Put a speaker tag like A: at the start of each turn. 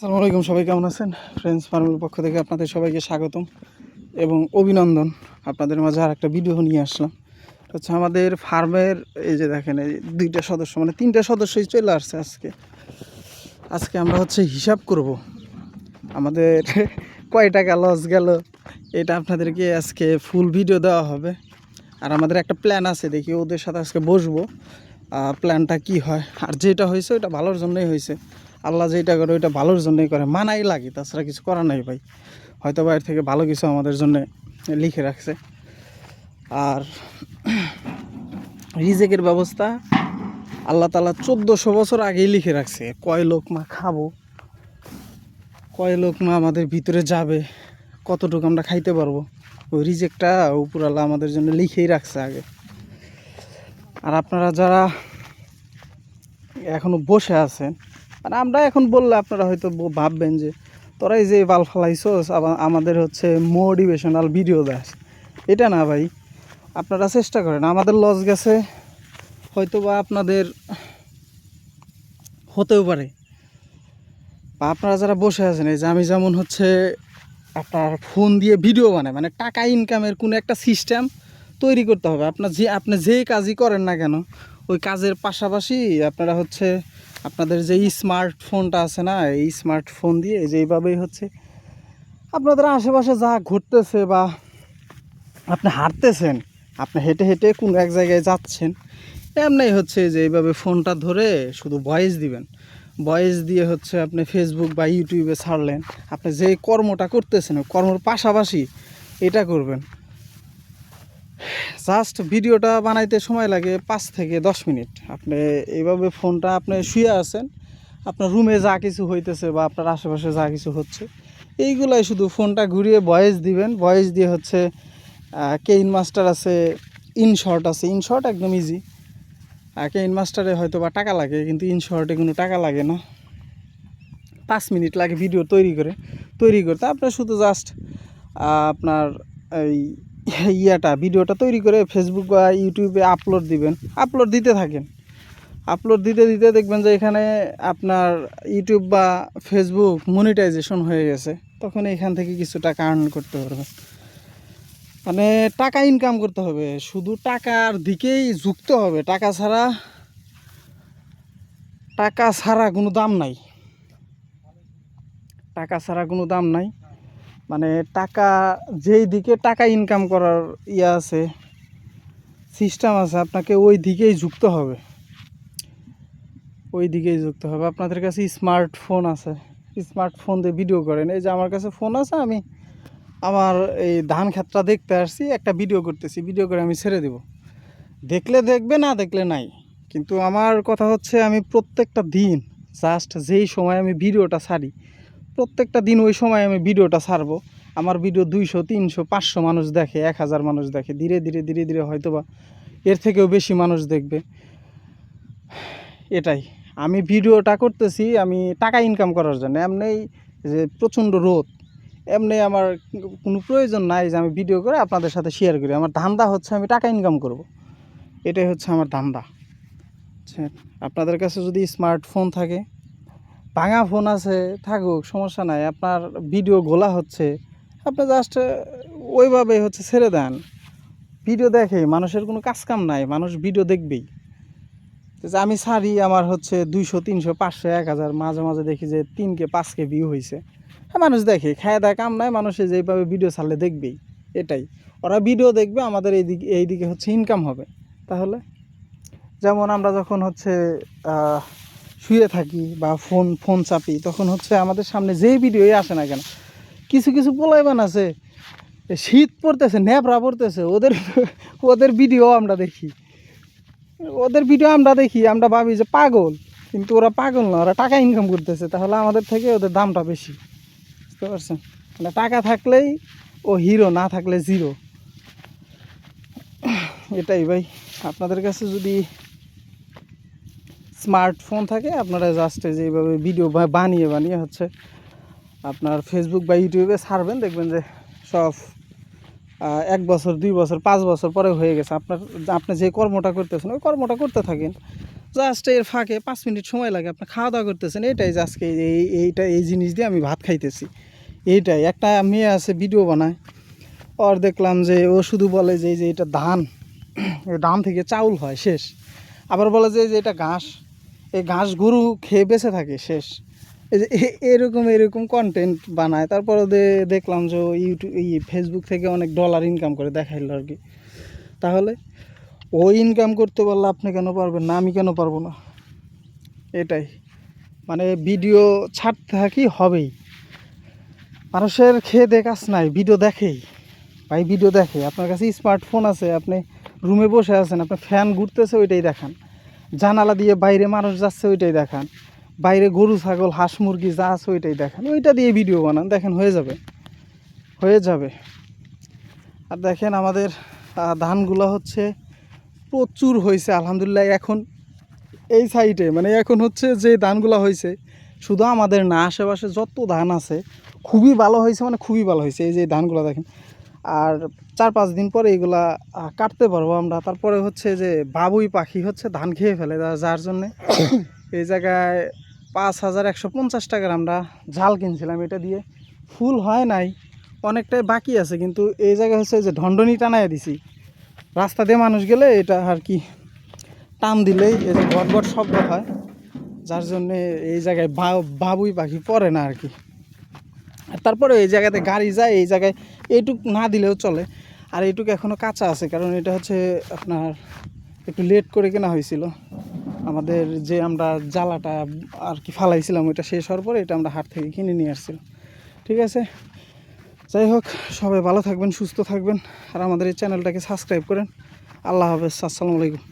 A: আসসালামু আলাইকুম, সবাই কেমন আছেন? ফ্রেন্ডস ফার্মের পক্ষ থেকে আপনাদের সবাইকে স্বাগতম এবং অভিনন্দন। আপনাদের মাঝে আর একটা ভিডিও নিয়ে আসলাম। হচ্ছে আমাদের ফার্মের, এই যে দেখেন, এই দুইটা সদস্য মানে তিনটা সদস্যই চলে আসছে আজকে। আজকে আমরা হচ্ছে হিসাব করব। আমাদের কয় টাকা লস গেল, এটা আপনাদেরকে আজকে ফুল ভিডিও দেওয়া হবে। আর আমাদের একটা প্ল্যান আছে, দেখি ওদের সাথে আজকে বসবো। প্ল্যানটা কি হয়? আর যেটা হয়েছে, ওটা ভালোর জন্যই হয়েছে। আল্লাহ যেটা করে, ওইটা ভালোর জন্যই করে। মানাই লাগে, তাছাড়া কিছু করার নাই ভাই। হয়তো বাইরে থেকে ভালো কিছু আমাদের জন্য লিখে রাখছে। আর রিজেকের ব্যবস্থা আল্লাহ তালা চোদ্দোশো বছর আগেই লিখে রাখছে, কয় লোক মা খাব, কয় লোক মা আমাদের ভিতরে যাবে, কতটুকু আমরা খাইতে পারব। ওই রিজেকটা উপরাল্লা আমাদের জন্য লিখেই রাখছে আগে। আর আপনারা যারা এখনও বসে আছেন মানে আমরা এখন বললে আপনারা হয়তো ভাববেন যে তোরাই যে বাল ফালাইছোস আমাদের হচ্ছে মোটিভেশনাল ভিডিও দাস। এটা না ভাই, আপনারা চেষ্টা করেন। আমাদের লস গেছে হয়তো বা আপনাদের হতেও পারে। বা আপনারা যারা বসে আছেন, এই যে আমি যেমন হচ্ছে আপনার ফোন দিয়ে ভিডিও বানাই মানে টাকা ইনকামের কোনো একটা সিস্টেম তৈরি করতে হবে। আপনার যে, আপনি যে কাজই করেন না কেন ওই কাজের পাশাপাশি আপনারা হচ্ছে আপনাদের যে স্মার্টফোনটা আছে না, এই স্মার্টফোন দিয়ে এই যে হচ্ছে আপনাদের আশেপাশে যা ঘটতেছে বা আপনি হাঁটতেছেন, আপনি হেঁটে হেঁটে কোনো এক জায়গায় যাচ্ছেন এমনি হচ্ছে যে এইভাবে ফোনটা ধরে শুধু ভয়েস দিবেন। ভয়েস দিয়ে হচ্ছে আপনি ফেসবুক বা ইউটিউবে ছাড়লেন, আপনি যে কর্মটা করতেছেন কর্মর পাশাপাশি এটা করবেন। জাস্ট ভিডিওটা বানাইতে সময় লাগে পাঁচ থেকে দশ মিনিট। আপনি এইভাবে ফোনটা আপনি শুয়ে আছেন, আপনার রুমে যা কিছু হইতেছে বা আপনার আশেপাশে যা কিছু হচ্ছে, এইগুলাই শুধু ফোনটা ঘুরিয়ে ভয়েস দিবেন। ভয়েস দিয়ে হচ্ছে কেইন মাস্টার আছে ইনশর্ট আছে। ইনশর্ট একদম ইজি কেইন মাস্টারে হয়তো বা টাকা লাগে, কিন্তু ইনশর্টে কোনো টাকা লাগে না। পাঁচ মিনিট লাগে ভিডিও তৈরি করে। তৈরি করতে আপনার শুধু জাস্ট আপনার এই ইয়াটা, ভিডিওটা তৈরি করে ফেসবুক বা ইউটিউবে আপলোড দিবেন। আপলোড দিতে থাকেন। আপলোড দিতে দিতে দেখবেন যে এখানে আপনার ইউটিউব বা ফেসবুক মনিটাইজেশন হয়ে গেছে। তখন এখান থেকে কিছু টাকা আর্ন করতে পারবেন। মানে টাকা ইনকাম করতে হবে। শুধু টাকার দিকেই যুক্ত হবে। টাকা ছাড়া টাকা ছাড়া কোনো দাম নাই। টাকা ছাড়া কোনো দাম নাই। মানে টাকা, যেই দিকে টাকা ইনকাম করার ইয়ে আছে সিস্টেম আছে, আপনাকে ওই দিকেই যুক্ত হবে। ওই দিকেই যুক্ত হবে। আপনাদের কাছে স্মার্টফোন আছে। স্মার্টফোন দিয়ে ভিডিও করেন। এই যে আমার কাছে ফোন আছে, আমি আমার এই ধান ক্ষেতটা দেখতে আসছি, একটা ভিডিও করতেছি। ভিডিও করে আমি ছেড়ে দেব। দেখলে দেখবে, না দেখলে নাই। কিন্তু আমার কথা হচ্ছে, আমি প্রত্যেকটা দিন জাস্ট যেই সময় আমি ভিডিওটা ছাড়ি প্রত্যেকটা দিন ওই সময় আমি ভিডিওটা ছাড়বো। আমার ভিডিও দুইশো, তিনশো, পাঁচশো মানুষ দেখে, এক হাজার মানুষ দেখে। ধীরে ধীরে ধীরে ধীরে হয়তো বা এর থেকেও বেশি মানুষ দেখবে। এটাই। আমি ভিডিওটা করতেছি, আমি টাকা ইনকাম করার জন্য। এমনি যে প্রচণ্ড রোদ, এমনি আমার কোনো প্রয়োজন নাই যে আমি ভিডিও করে আপনাদের সাথে শেয়ার করি। আমার ধান্দা হচ্ছে আমি টাকা ইনকাম করব। এটাই হচ্ছে আমার ধান্দা। বুঝছেন? আপনাদের কাছে যদি স্মার্টফোন থাকে ভাঙা ফোন আছে, থাকুক, সমস্যা নাই, আপনার ভিডিও গোলা হচ্ছে, আপনি জাস্ট ওইভাবে হচ্ছে ছেড়ে দেন। ভিডিও দেখে মানুষের কোনো কাজ কাম নাই, মানুষ ভিডিও দেখবেই। আমি ছাড়ি, আমার হচ্ছে দুইশো, তিনশো, পাঁচশো, এক হাজার, মাঝে মাঝে দেখি যে তিনকে, পাঁচকে ভিউ হয়েছে হ্যাঁ মানুষ দেখে, খায় দায়, কাম নাই, মানুষে যেভাবে ভিডিও ছাড়লে দেখবেই, এটাই। ওরা ভিডিও দেখবে, আমাদের এই দিকে এই দিকে হচ্ছে ইনকাম হবে। তাহলে? যেমন আমরা যখন হচ্ছে শুয়ে থাকি বা ফোন ফোন চাপি, তখন হচ্ছে আমাদের সামনে যেই ভিডিওই আসে না কেন, কিছু কিছু পোলাইবান আছে শীত পড়তেছে, ন্যাপরা পড়তেছে, ওদের ওদের ভিডিও আমরা দেখি। ওদের ভিডিও আমরা দেখি, আমরা ভাবি যে পাগল, কিন্তু ওরা পাগল না, ওরা টাকা ইনকাম করতেছে, তাহলে আমাদের থেকে ওদের দামটা বেশি, বুঝতে পারছেন? মানে টাকা থাকলেই ও হিরো না থাকলে জিরো এটাই ভাই, আপনাদের কাছে যদি স্মার্টফোন থাকে, আপনারা জাস্ট যেভাবে ভিডিও বানিয়ে বানিয়ে হচ্ছে আপনার ফেসবুক বা ইউটিউবে ছাড়বেন, দেখবেন যে সব এক বছর, দুই বছর, পাঁচ বছর পরে হয়ে গেছে। আপনার, আপনি যে কর্মটা করতেছেন, ওই কর্মটা করতে থাকেন। জাস্ট এর ফাঁকে পাঁচ মিনিট সময় লাগে, আপনি খাওয়া দাওয়া করতেছেন, এটাই আজকে এই এইটা, এই জিনিস দিয়ে আমি ভাত খাইতেছি। এইটাই, একটা মেয়ে আছে ভিডিও বানায়। ওর দেখলাম যে ও শুধু বলে যে, এই যে এটা ধান ধান থেকে চাউল হয় শেষ। আবার বলে যে এটা ঘাস। এই ঘাস গরু খেয়ে বেঁচে থাকে, শেষ। এই যে এরকম এরকম কন্টেন্ট বানায়। তারপরে দে- দেখলাম যে ইউটিউব এই ফেসবুক থেকে অনেক ডলার ইনকাম করে দেখাইলো আর কি। তাহলে ও ইনকাম করতে পারলে আপনি কেন পারবেন না, আমি কেন পারব না? এটাই। মানে ভিডিও ছাড়তে থাকি হবেই। মানুষের খেয়ে দেখাস নাই ভিডিও দেখেই। ভাই ভিডিও দেখে। আপনার কাছে স্মার্টফোন আছে, আপনি রুমে বসে আছেন আপনি ফ্যান ঘুরতেছে, ওইটাই দেখান। জানালা দিয়ে বাইরে মানুষ যাচ্ছে, ওইটাই দেখান। বাইরে গরু, ছাগল, হাঁস, মুরগি যা আছে, ওইটাই দেখান। ওইটা দিয়ে ভিডিও বানান, দেখেন, হয়ে যাবে। হয়ে যাবে। আর দেখেন আমাদের ধানগুলো হচ্ছে প্রচুর হয়েছে, আলহামদুলিল্লাহ, এখন এই সাইডে মানে এখন হচ্ছে যে ধানগুলো হয়েছে, শুধু আমাদের না, আশেপাশে যত ধান আছে, খুবই ভালো হয়েছে মানে খুবই ভালো হয়েছে। এই যে ধানগুলো দেখেন আর চার পাঁচ দিন পরে এগুলা কাটতে পারব আমরা। তারপরে হচ্ছে যে বাবুই পাখি হচ্ছে ধান খেয়ে ফেলে যার জন্যে। এই জায়গায় পাঁচ হাজার একশো পঞ্চাশ টাকার আমরা ঝাল কিনছিলাম এটা দিয়ে। ফুল হয় নাই অনেকটাই বাকি আছে কিন্তু এই জায়গায় হচ্ছে যে ঢন্ডনি টানায় দিছি। রাস্তা দিয়ে মানুষ গেলে এটা আর কি টান দিলেই এই যে গট শব্দ হয় যার জন্যে এই জায়গায় বা- বাবুই পাখি পড়ে না আর কি। আর তারপরে এই জায়গাতে গাড়ি যায়, এই জায়গায় এইটুক না দিলেও চলে। আর এইটুকু এখনও কাঁচা আছে, কারণ এটা হচ্ছে আপনার একটু লেট করে কেনা হয়েছিল। আমাদের যে আমরা জ্বালাটা আর কি ফালাইছিলাম, ওইটা শেষ হওয়ার পরে এটা আমরা হাট থেকে কিনে নিয়ে আসছিলাম ঠিক আছে? যাই হোক, সবাই ভালো থাকবেন, সুস্থ থাকবেন, আর আমাদের এই চ্যানেলটাকে সাবস্ক্রাইব করেন। আল্লাহ হাফেজ, আসসালামু আলাইকুম।